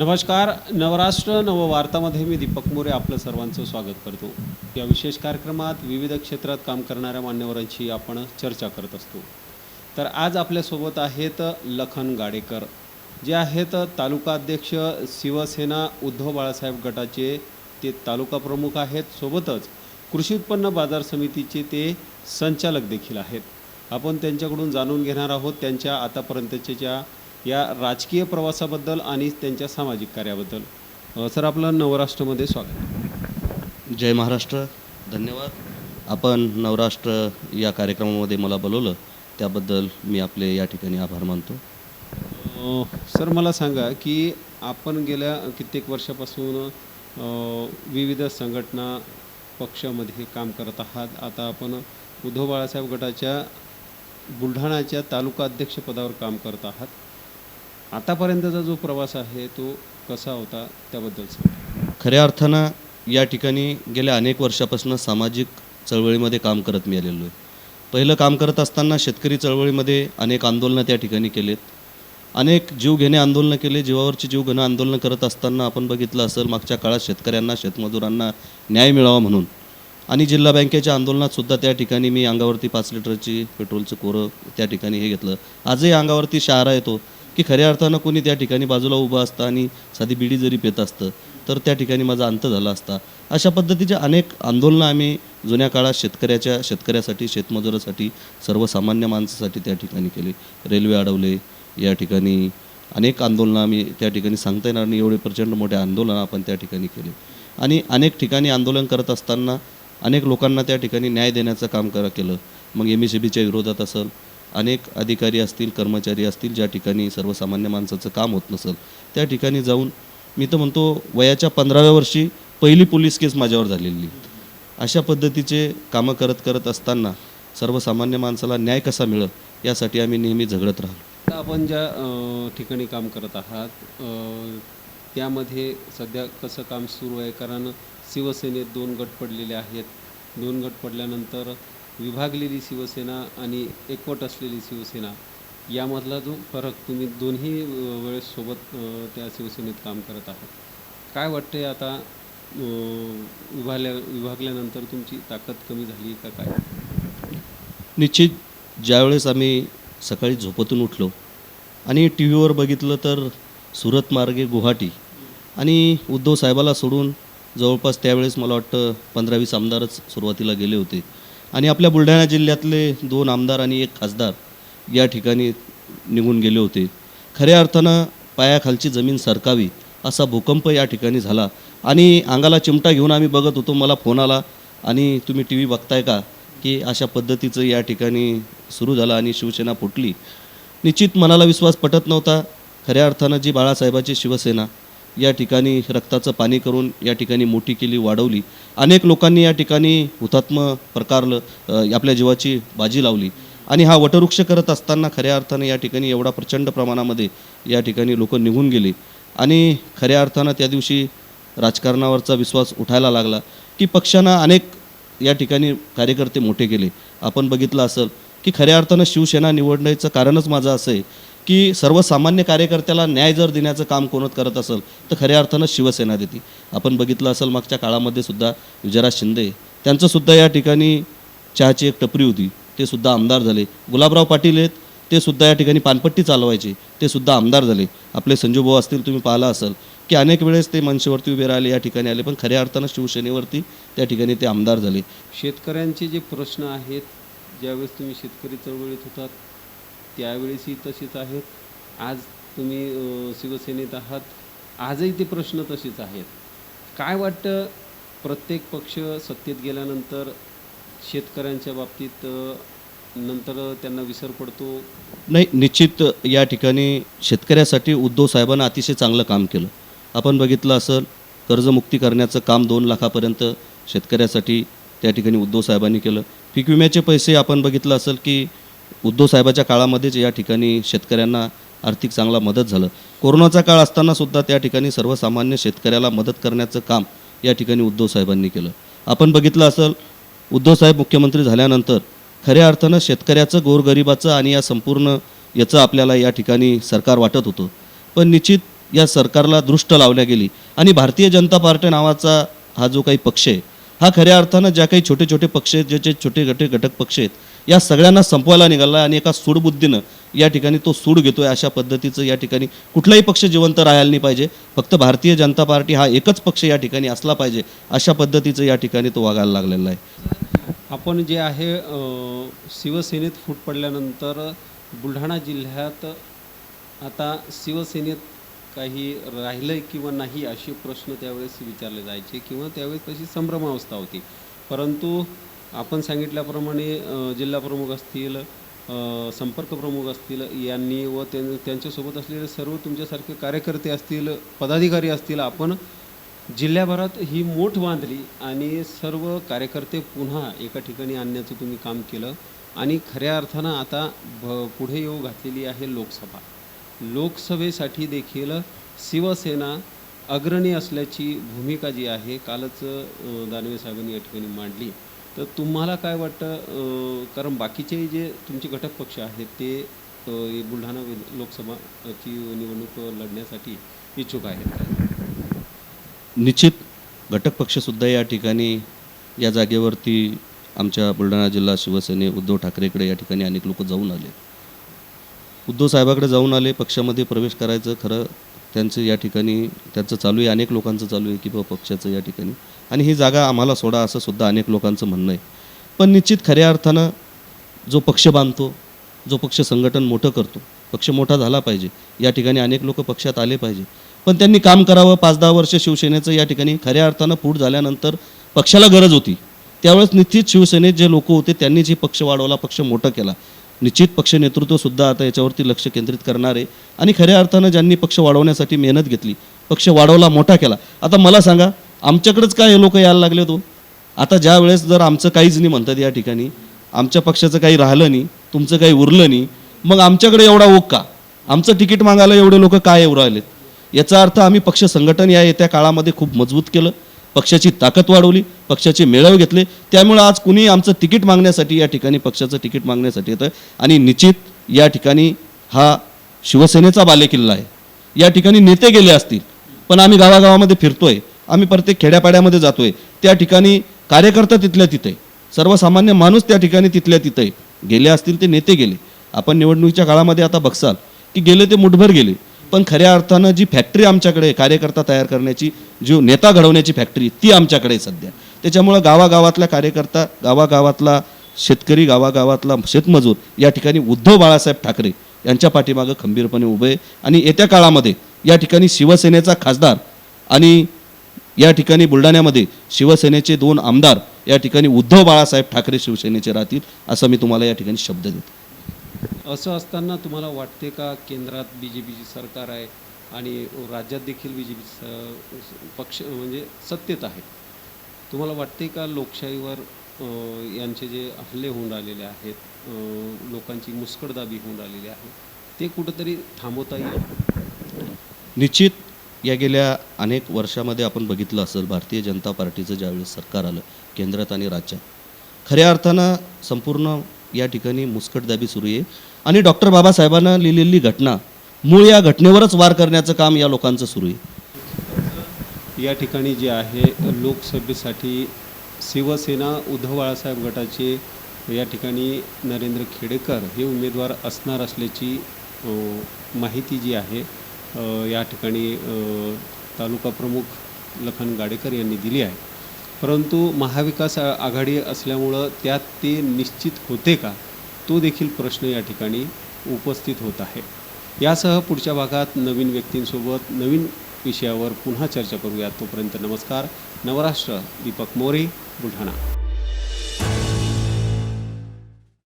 नमस्कार नवराष्ट्र नववार्तामध्ये मी दीपक मोरे आपलं सर्वांचं स्वागत करतो. या विशेष कार्यक्रमात विविध क्षेत्रात काम करणाऱ्या मान्यवरांशी आपण चर्चा करत असतो. तर आज आपल्यासोबत आहेत लखन गाडेकर जे आहेत तालुका अध्यक्ष शिवसेना उद्धव बाळासाहेब गटाचे. ते तालुका प्रमुख आहेत. सोबतच कृषी उत्पन्न बाजार समितीचे ते संचालक देखील आहेत. आपण त्यांच्याकडून जाणून घेणार आहोत त्यांच्या आतापर्यंतच्या या राजकीय प्रवासाबद्दल आणि त्यांच्या सामाजिक कार्याबद्दल. सर आपलं नवराष्ट्रमध्ये स्वागत. जय महाराष्ट्र. धन्यवाद. आपण नवराष्ट्र या कार्यक्रमामध्ये मला बोलवलं. त्याबद्दल मी आपले या ठिकाणी आभार मानतो. सर मला सांगा की आपण गेल्या कित्येक वर्षापासून विविध संघटना पक्षामध्ये काम करत आहात. आता आपण उद्धव बाळासाहेब गटाच्या बुलढाण्याच्या तालुका अध्यक्षपदावर काम करत आहात. आतापर्यंतचा जो प्रवास आहे तो कसा होता त्याबद्दल खऱ्या अर्थानं या ठिकाणी गेल्या अनेक वर्षापासून सामाजिक चळवळीमध्ये काम करत मी आलेलो आहे. पहिलं काम करत असताना शेतकरी चळवळीमध्ये अनेक आंदोलनं त्या ठिकाणी केलेत. अनेक जीवघेणे आंदोलनं केले जीवावरची जीवघेणं आंदोलनं करत असताना आपण बघितलं असेल मागच्या काळात शेतकऱ्यांना शेतमजुरांना न्याय मिळावा म्हणून. आणि जिल्हा बँकेच्या आंदोलनात सुद्धा त्या ठिकाणी मी अंगावरती पाच लिटरची पेट्रोलचं कोरं त्या ठिकाणी हे घेतलं. आजही अंगावरती शहारा येतो. की खऱ्या अर्थानं कोणी त्या ठिकाणी बाजूला उभं असतं आणि साधी बिडी जरी पेत असतं तर त्या ठिकाणी माझा अंत झाला असता. अशा पद्धतीचे अनेक आंदोलनं आम्ही जुन्या काळात शेतकऱ्याच्या शेतकऱ्यासाठी शेतमजुरासाठी सर्वसामान्य माणसासाठी त्या ठिकाणी केली. रेल्वे अडवले या ठिकाणी अनेक आंदोलनं आम्ही त्या ठिकाणी सांगता येणार नाही एवढे प्रचंड मोठे आंदोलन आपण त्या ठिकाणी केले. आणि अनेक ठिकाणी आंदोलन करत असताना अनेक लोकांना त्या ठिकाणी न्याय देण्याचं काम करा केलं. मग एम एस बीच्या विरोधात असेल अनेक अधिकारी असतील कर्मचारी असतील ज्या ठिकाणी सर्वसामान्य माणसाचं काम होत नसेल त्या ठिकाणी जाऊन मी तर म्हणतो वयाच्या पंधराव्या वर्षी पहिली पोलीस केस माझ्यावर झालेली. अशा पद्धतीचे कामं करत करत असताना सर्वसामान्य माणसाला न्याय कसा मिळेल यासाठी आम्ही नेहमी झगडत राहतो. आता आपण ज्या ठिकाणी काम करत आहात त्यामध्ये सध्या कसं काम सुरू आहे? कारण शिवसेनेत दोन गट पडलेले आहेत. दोन गट पडल्यानंतर विभागलेली शिवसेना आणि एकवट असलेली शिवसेना यामधला जो फरक तुम्ही दोन्ही वेळेस सोबत त्या शिवसेनेत काम करत आहात. काय वाटते आता विभागल्या विभागल्यानंतर तुमची ताकद कमी झाली का काय? निश्चित ज्यावेळेस आम्ही सकाळी झोपतून उठलो आणि टी व्हीवर बघितलं तर सुरत मार्गे गुवाहाटी आणि उद्धव साहेबाला सोडून जवळपास त्यावेळेस मला वाटतं पंधरा वीस आमदारच सुरुवातीला गेले होते. आणि आपल्या बुलढाणा जिल्ह्यातले दोन आमदार आणि एक खासदार या ठिकाणी निघून गेले होते. खऱ्या अर्थानं पायाखालची जमीन सरकावी असा भूकंप या ठिकाणी झाला. आणि अंगाला चिमटा घेऊन आम्ही बघत होतो मला फोन आला आणि तुम्ही टी व्ही बघताय का? की अशा पद्धतीचं या ठिकाणी सुरू झालं आणि शिवसेना फुटली. निश्चित मनाला विश्वास पटत नव्हता. खऱ्या अर्थानं जी बाळासाहेबाची शिवसेना या ठिकाणी रक्ताचं पाणी करून या ठिकाणी मोठी केली वाढवली. अनेक लोकांनी या ठिकाणी हुतात्म प्रकारलं आपल्या जीवाची बाजी लावली. आणि हा वटवृक्ष करत असताना खऱ्या अर्थानं या ठिकाणी एवढा प्रचंड प्रमाणामध्ये या ठिकाणी लोक निघून गेली. आणि खऱ्या अर्थानं त्या दिवशी राजकारणावरचा विश्वास उठायला लागला की पक्षानं अनेक या ठिकाणी कार्यकर्ते मोठे केले. आपण बघितलं असेल की खऱ्या अर्थानं शिवसेना निवडण्याचं कारणच माझं असं आहे की सर्वसामान्य कार्यकर्त्याला न्याय जर देण्याचं काम कोणत करत असेल तर खऱ्या अर्थानं शिवसेना देते. आपण बघितलं असेल मागच्या काळामध्ये सुद्धा विजयराज शिंदे त्यांचंसुद्धा या ठिकाणी चहाची एक टपरी होती. ते सुद्धा आमदार झाले. गुलाबराव पाटील आहेत ते सुद्धा या ठिकाणी पानपट्टी चालवायचे. ते सुद्धा आमदार झाले. आपले संजू भाऊ असतील तुम्ही पाहिला असाल की अनेक वेळेस ते मंचावरती उभे राहिले या ठिकाणी आले. पण खऱ्या अर्थानं शिवसेनेवरती त्या ठिकाणी ते आमदार झाले. शेतकऱ्यांचे जे प्रश्न आहेत ज्यावेळेस तुम्ही शेतकरी चळवळीत होतात त्यावेळेसही तशीच आहेत. आज तुम्ही शिवसेनेत आहात. आजही ते प्रश्न तसेच आहेत. काय वाटतं प्रत्येक पक्ष सत्तेत गेल्यानंतर शेतकऱ्यांच्या बाबतीत नंतर त्यांना विसर पडतो? नाही निश्चित या ठिकाणी शेतकऱ्यासाठी उद्धव साहेबांना अतिशय चांगलं काम केलं. आपण बघितलं असेल कर्जमुक्ती करण्याचं काम दोन लाखापर्यंत शेतकऱ्यासाठी त्या ठिकाणी उद्धव साहेबांनी केलं. पीक विम्याचे पैसे आपण बघितलं असेल की उद्धव साहेबाच्या काळामध्येच या ठिकाणी शेतकऱ्यांना आर्थिक चांगला मदत झालं. कोरोनाचा काळ असताना सुद्धा त्या ठिकाणी सर्वसामान्य शेतकऱ्याला मदत करण्याचं काम या ठिकाणी उद्धव साहेबांनी केलं. आपण बघितलं असेल उद्धव साहेब मुख्यमंत्री झाल्यानंतर खऱ्या अर्थानं शेतकऱ्याचं गोरगरिबाचं आणि या संपूर्ण याचं आपल्याला या ठिकाणी सरकार वाटत होतं. पण निश्चित या सरकारला दृष्ट लावल्या गेली. आणि भारतीय जनता पार्टी नावाचा हा जो काही पक्ष आहे हा खऱ्या अर्थानं ज्या काही छोटे छोटे पक्ष आहेत जे छोटे छोटे घटक पक्ष आहेत या सगळ्यांना संपवायला निघाला आणि एका सूडबुद्धीनं या ठिकाणी तो सूड घेतोय अशा पद्धतीचं या ठिकाणी कुठलाही पक्ष जिवंत राहायला नाही पाहिजे. फक्त भारतीय जनता पार्टी हा एकच पक्ष या ठिकाणी असला पाहिजे अशा पद्धतीचं या ठिकाणी तो वागायला लागलेला आहे. आपण जे आहे शिवसेनेत फूट पडल्यानंतर बुलढाणा जिल्ह्यात आता शिवसेनेत काही राहिलं आहे किंवा नाही असे प्रश्न त्यावेळेस विचारले जायचे किंवा त्यावेळेस तशी संभ्रमावस्था होती. परंतु आपण सांगितल्याप्रमाणे जिल्हा प्रमुख असतील संपर्क प्रमुख असतील यांनी व त्यां त्यांच्यासोबत असलेले सर्व तुमच्यासारखे कार्यकर्ते असतील पदाधिकारी असतील आपण जिल्ह्याभरात ही मोठ बांधली आणि सर्व कार्यकर्ते पुन्हा एका ठिकाणी आणण्याचं तुम्ही काम केलं आणि खऱ्या अर्थानं आता भ पुढे येऊ घातलेली आहे लोकसभा. लोकसभेसाठी देखील शिवसेना अग्रणी असल्याची भूमिका जी आहे कालच दानवे साहेबांनी या ठिकाणी मांडली. तर तुम्हाला काय वाटतं कारण बाकीचे जे तुमचे घटक पक्ष आहेत ते बुलढाणा लोकसभाची निवडणूक लढण्यासाठी इच्छुक आहेत निश्चित. घटक पक्षसुद्धा या ठिकाणी या जागेवरती आमच्या बुलढाणा जिल्हा शिवसेने उद्धव ठाकरेकडे या ठिकाणी अनेक लोक जाऊन आले. उद्धव साहेबाकडे जाऊन आले पक्षामध्ये प्रवेश करायचं खरं त्यांचं या ठिकाणी त्यांचं चालू आहे अनेक लोकांचं चालू आहे की बाबा पक्षाचं या ठिकाणी. आणि ही जागा आम्हाला सोडा असं सुद्धा अनेक लोकांचं म्हणणं आहे. पण निश्चित खऱ्या अर्थानं जो पक्ष बांधतो जो पक्ष संघटन मोठं करतो पक्ष मोठा झाला पाहिजे. या ठिकाणी अनेक लोक पक्षात आले पाहिजे. पण त्यांनी काम करावं पाच दहा वर्ष शिवसेनेचं या ठिकाणी खऱ्या अर्थानं फूट झाल्यानंतर पक्षाला गरज होती. त्यावेळेस निश्चित शिवसेनेत जे लोक होते त्यांनीच जे पक्ष वाढवला पक्ष मोठा केला. निश्चित पक्ष नेतृत्वसुद्धा आता याच्यावरती लक्ष केंद्रित करणार आहे. आणि खऱ्या अर्थानं ज्यांनी पक्ष वाढवण्यासाठी मेहनत घेतली पक्ष वाढवला मोठा केला. आता मला सांगा आमच्याकडेच काय हे लोक यायला लागले तो हो? आता ज्या वेळेस जर आमचं काहीच नाही म्हणतात या ठिकाणी आमच्या पक्षाचं काही राहिलं नाही तुमचं काही उरलं नाही मग आमच्याकडे एवढा ओघ का? आमचं तिकीट मागायला एवढे लोक काय येऊ राहिलेत याचा अर्थ आम्ही पक्ष संघटन या येत्या काळामध्ये खूप मजबूत केलं. पक्षाची ताकद वाढवली पक्षाचे मेळावे घेतले. त्यामुळे आज कुणी आमचं तिकीट मागण्यासाठी या ठिकाणी पक्षाचं तिकीट मागण्यासाठी येतं. आणि निश्चित या ठिकाणी हा शिवसेनेचा बालेकिल्ला आहे. या ठिकाणी नेते गेले असतील पण आम्ही गावागावामध्ये फिरतोय आम्ही प्रत्येक खेड्यापाड्यामध्ये जातोय. त्या ठिकाणी कार्यकर्ता तिथल्या तिथे सर्वसामान्य माणूस त्या ठिकाणी तिथल्या तिथे. गेले असतील ते नेते गेले. आपण निवडणुकीच्या काळामध्ये आता बघसाल की गेले ते मुठभर गेले. पण खऱ्या अर्थानं जी फॅक्टरी आमच्याकडे कार्यकर्ता तयार करण्याची जी नेता घडवण्याची फॅक्टरी ती आमच्याकडे सध्या. त्याच्यामुळं गावागावातला कार्यकर्ता गावागावातला शेतकरी गावागावातला शेतमजूर या ठिकाणी उद्धव बाळासाहेब ठाकरे यांच्या पाठीमागं खंबीरपणे उभे आहे. आणि येत्या काळामध्ये या ठिकाणी शिवसेनेचा खासदार आणि या ठिकाणी बुलढाण्यामध्ये शिवसेनेचे दोन आमदार या ठिकाणी उद्धव बाळासाहेब ठाकरे शिवसेनेचे राहतील असं मी तुम्हाला या ठिकाणी शब्द देतो. असं असताना तुम्हाला वाटते का केंद्रात बी जे पीची सरकार आहे आणि राज्यात देखील बी जे पी पक्ष म्हणजे सत्तेत आहे? तुम्हाला वाटते का लोकशाहीवर यांचे जे हल्ले होऊन राहिलेले आहेत लोकांची मुस्कडदाबी होऊन राहिलेली आहे ते कुठंतरी थांबवता येईल? निश्चित या गेल्या अनेक वर्षामध्ये आपण बघितलं असेल भारतीय जनता पार्टीचं ज्यावेळेस सरकार आलं केंद्रात आणि राज्यात खऱ्या अर्थानं संपूर्ण या ठिकाणी मुस्कटदाबी सुरू आहे. आणि डॉक्टर बाबासाहेबांना लिहिलेली घटना मूळ या घटनेवरच वार करण्याचं काम या लोकांचं सुरू आहे. या ठिकाणी जे आहे लोकसभेसाठी शिवसेना उद्धव बाळासाहेब गटाचे या ठिकाणी नरेंद्र खेडेकर हे उमेदवार असणार असल्याची माहिती जी आहे या ठिकाणी तालुका प्रमुख लखन गाडेकर यांनी दिली आहे. परंतु महाविकास आघाडी असल्यामुळं त्यात ते निश्चित होते का? तो देखील प्रश्न या ठिकाणी उपस्थित होत आहे. यासह पुढच्या भागात नवीन व्यक्तींसोबत नवीन विषयावर पुन्हा चर्चा करूया. तोपर्यंत नमस्कार. नवराष्ट्र दीपक मोरे बुलढाणा.